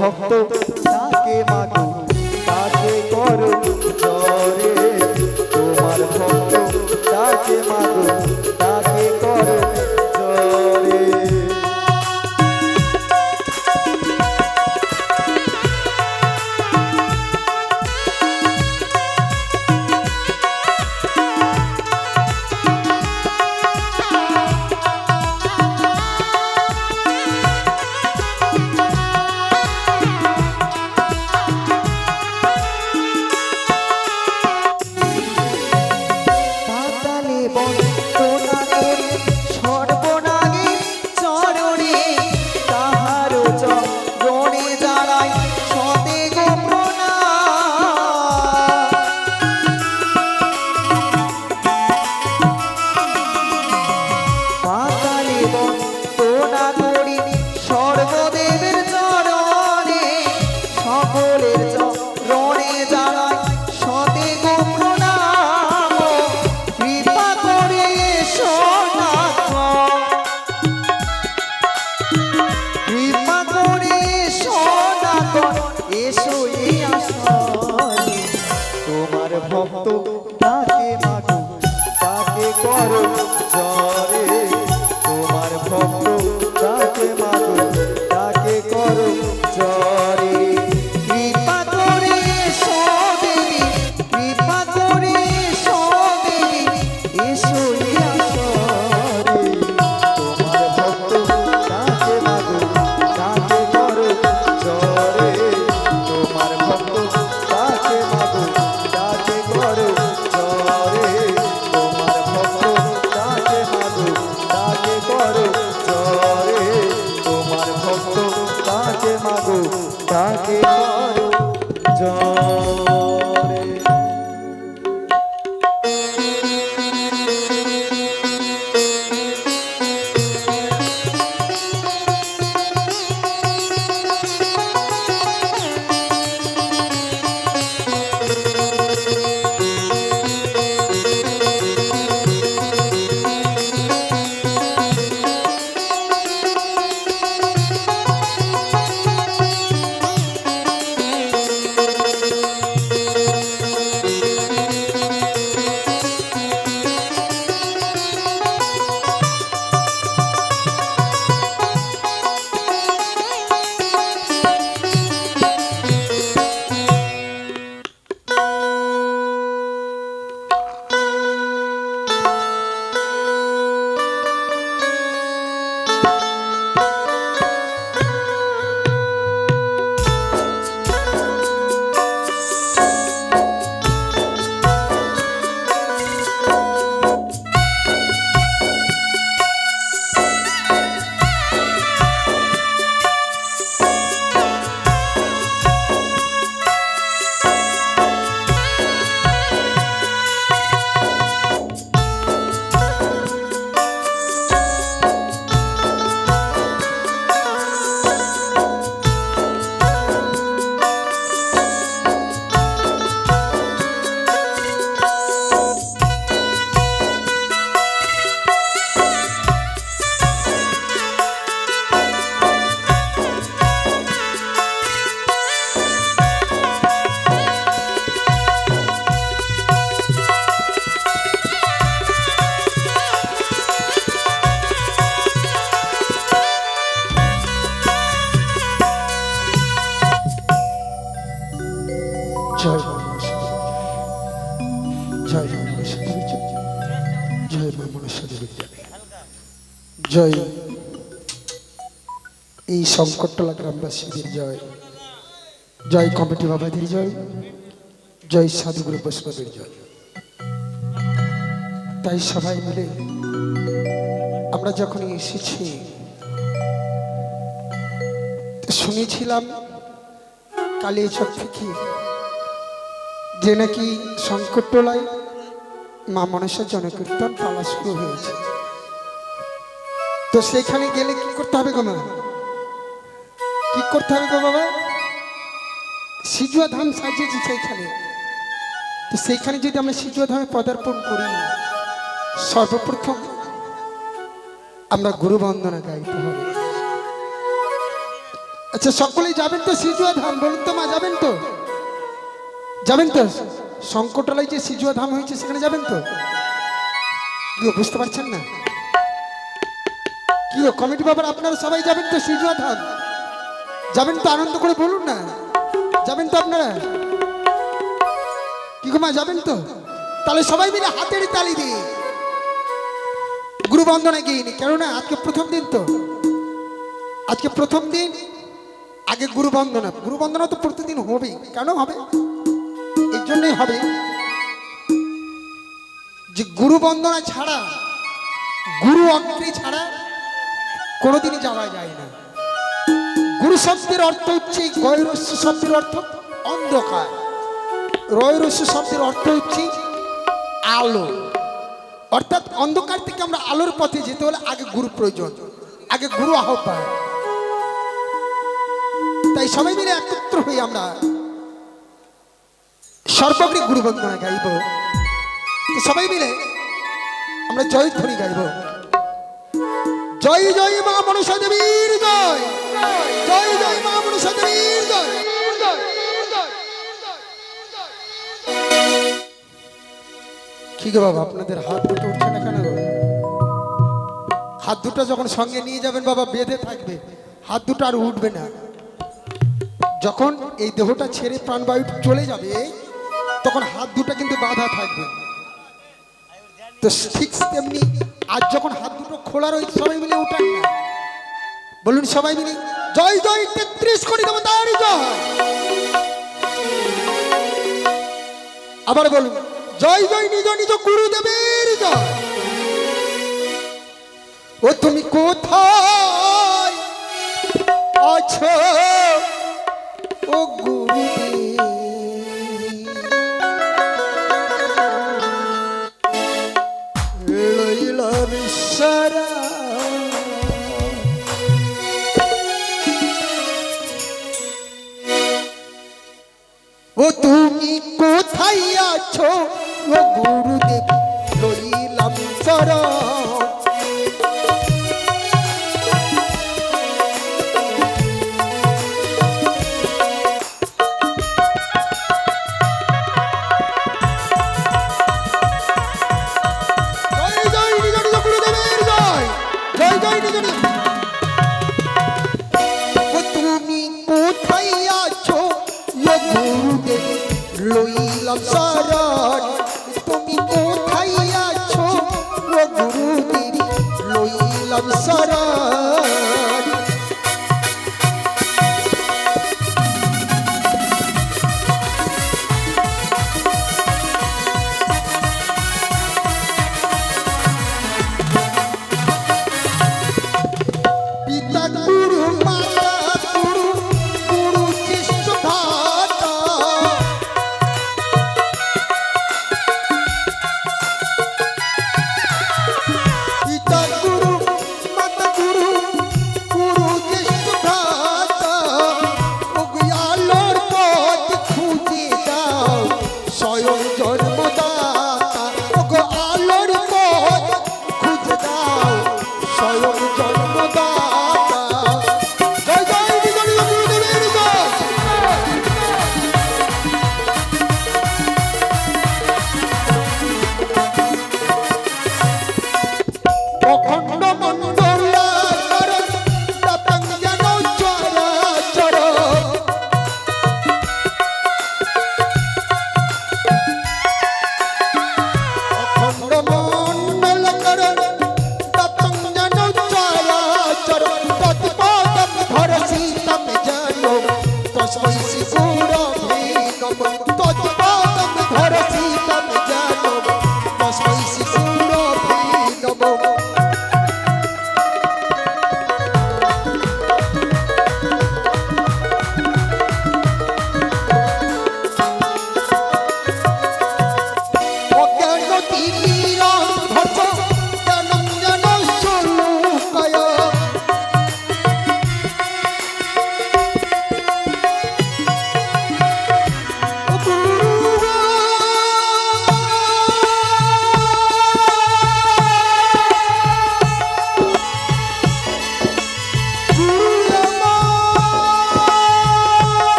ভক্ত তাকে মাগো তাকে করো। এই সংকটতলা গ্রামবাসীদের জয়। জয় কমিটি বাবাদের জয় জয় সাধুগুরু বৈষ্ণবের জয়। তাই সবাই মিলে আমরা যখন এসেছি, শুনেছিলাম কালিয়াচক থেকে যে নাকি সংকটতলায় মা মনসার জনকীর্তন পালা শুরু হয়েছে। তো সেখানে গেলে কি করতে হবে মা? কি করতে হবে গো বাবা? সিজুয়া ধাম সাজিয়েছি সেইখানে। তো সেইখানে যদি আমরা সিজুয়া ধামে পদার্পণ করি, সর্বপ্রথম আমরা গুরু বন্দনা গাইতে হবে। আচ্ছা সকলেই যাবেন তো সিজুয়া ধাম? বলুন তো মা, যাবেন তো? যাবেন তো? সংকটলায় যে সিজুয়া ধাম হয়েছে, সেখানে যাবেন তো? বুঝতে পারছেন না? কি কমিটি বাবার আপনারা সবাই যাবেন তো সিজুয়া ধাম? যাবেন তো আনন্দ করে বলুন না। যাবেন তো আপনারা? কি মা, যাবেন তো? তাহলে সবাই মিলে হাতের তালি দিয়ে। গুরু বন্দনা গিয়ে কেননা আজকে প্রথম দিন তো। আজকে প্রথম দিন, আগে গুরু বন্দনা। গুরু বন্দনা তো প্রতিদিন হবেই। কেন হবে? এই জন্যই হবে যে গুরু বন্দনা ছাড়া, গুরু অগ্নি ছাড়া কোনোদিনই যাওয়া যায় না। গুরু শব্দের অর্থ হচ্ছে গয়রস্য শব্দের অর্থ অন্ধকার। রয়রস্য শব্দের অর্থ হচ্ছে আলো। অর্থাৎ অন্ধকার থেকে আমরা আলোর পথে যেতে হলে আগে গুরু প্রয়োজন, আগে গুরু আহ্বান। তাই সবাই মিলে একত্র হয়ে আমরা সর্বাগ্রে গুরু বন্দনা গাইব সবাই মিলে আমরা জয়ধ্বনি গাইব। জয় জয় মা মনসা দেবীর জয়। জয় জয় মা মনসা দেবীর জয়। কি গো বাবা, আপনাদের হাত দুটো উঠছে না কেন হাত দুটো যখন সঙ্গে নিয়ে যাবেন বাবা, বেঁধে থাকবে। হাত দুটো আর উঠবে না। যখন এই দেহটা ছেড়ে প্রাণবায়ু চলে যাবে, তখন হাত দুটো কিন্তু বাধা থাকবে। তো ঠিক তেমনি আজ যখন হাত দুটো খোলা রয়েছে, সবাই মিলে উঠান না। বলুন সবাই মিলে, জয় জয়, তেত্রিশ কোটি দেবো তারই জয়। আবার বলুন, জয় জয়, নিজ নিজ গুরুদেবের জয়। ও তুমি কোথায়? আছো তুমি কোথায় আছো? ও গুরুদেব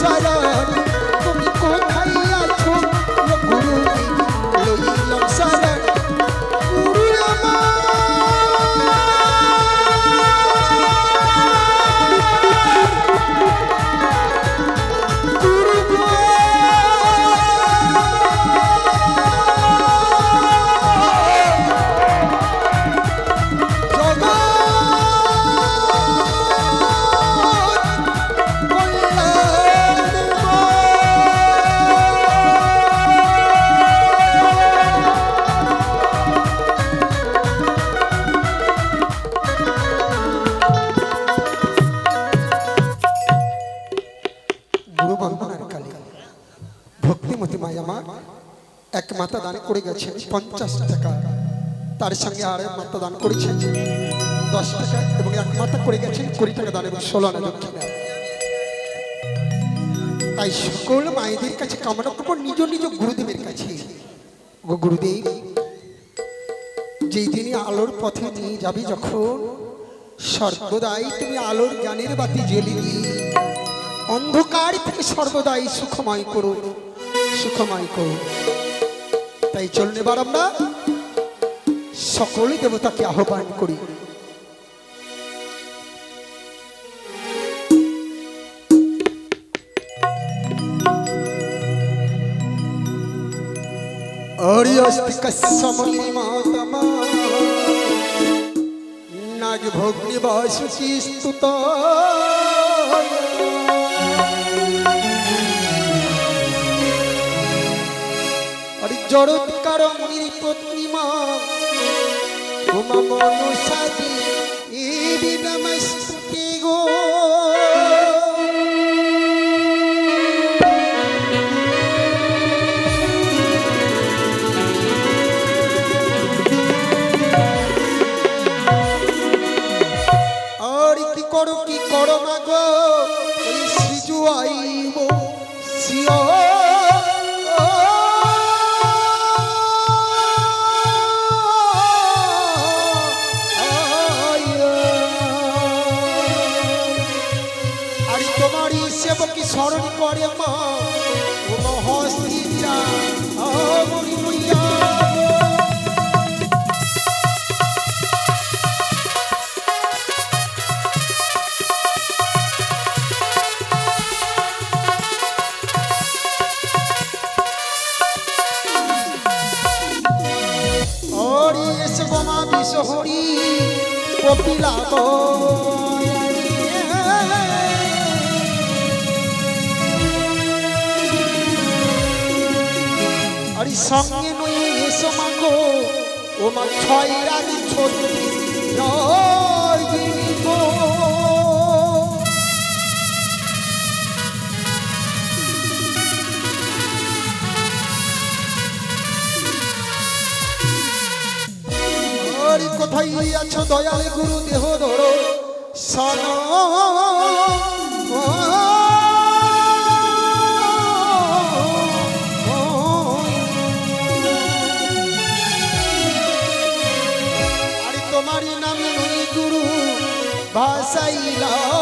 Sarah. মাথা দান করে গেছেন। পঞ্চাশ টাকা। তার সঙ্গে আর এক মাথা দান করেছেন। দশ টাকা এবং এক মাথা করে গেছেন কুড়ি টাকা দান এবং ষোলো তাই সকল মায়েদের কাছে কামনা করব, নিজ নিজ গুরুদেবের কাছে। গুরুদেব, যেই দিনই আলোর পথে নিয়ে যাবি যখন, সর্বদাই তুমি আলোর জ্ঞানের বাতি জ্বেলে অন্ধকার থেকে সর্বদাই সুখময় করো। সুখময় করো। তাই চলুন এবার আমরা সকল দেবতাকে আহ্বান করি। অরিয়স্তিকসমনিমাতমা নাগভগ্নিবাসুচি স্তুত। জড়ৎকার নিপত্নিমা উমা মনুষাদি নমস্তে গো। আর কি করো কি করো না সেবকি স্মরণ করে মা? ও মহস্তিরা আমরি মইয়া কপিলা হরি সঙ্গে নই এসো মাগো ও মা ছয় হরি কোথায় আছো দয়াল গুরু দেহ ধরো। সন নামে